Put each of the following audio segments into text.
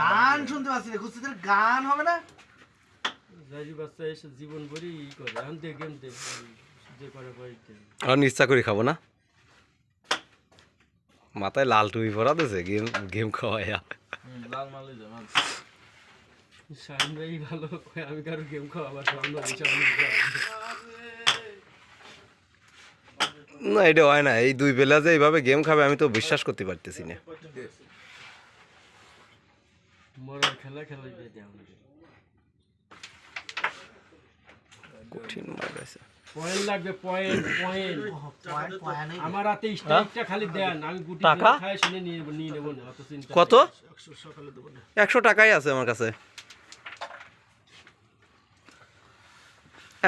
গান শুনতে পাচ্ছি না কুস্তিদের গান হবে না? জারি বাচ্চা এসে জীবন ভরি ই করে এখন দে গেম দে যে করে বাড়িতে আর ইচ্ছা করে খাব না? মাথায় লাল টুপি পরা দিয়েছে গেম গেম খাওয়াইয়া। লাল মালে যাবেন শাহিন ভাই ভালো আমি কারও গেম খাওয়াবার সামনে না এটা হয় না এই দুই বেলা যে এইভাবে গেম খাবে আমি তো বিশ্বাস করতে পারতেছি না। মরার খেলা খেলাই দিয়ে আমাদের কঠিন মার গেছে পয়েন্ট লাগবে পয়েন্ট পয়েন্ট। আমার হাতে স্ট্রাইকটা খালি দেন আমি গুটি টাকা? খাই শুনে নিয়ে নিয়ে নেব না অত চিন্তা কত? একশো টাকাই আছে আমার কাছে।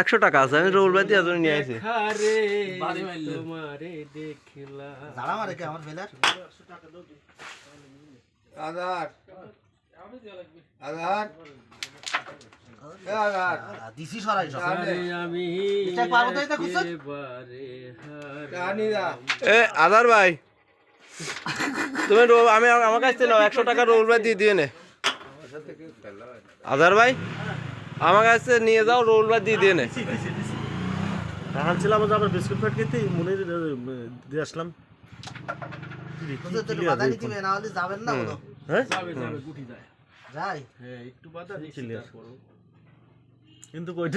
একশো টাকা আছে আমি রোল বাদি আজনে নিয়ে আসি খারে বাড়ি মারলেন। তোমারে দেখলা যারা মারে কে আমার ফেলার আধার আধার এ আধার দিছি সরাই সব না এ আধার ভাই তুমি রোল আমি আমার কাছ থেকে নাও একশো টাকা রোল বাদ দিয়ে দিয়ে নে আধার ভাই আমার কাছে নিয়ে যাও রোল বাদ দিয়ে দিয়ে নে ভাবছিলাম যে আবার বিস্কুট প্যাট খেতে মনে দিয়ে আসলাম যাবেন না হ্যাঁ যাবে যাবে গুটি যায় যাই হ্যাঁ একটু বাধা দিচ্ছি. তারপরও কিন্তু কই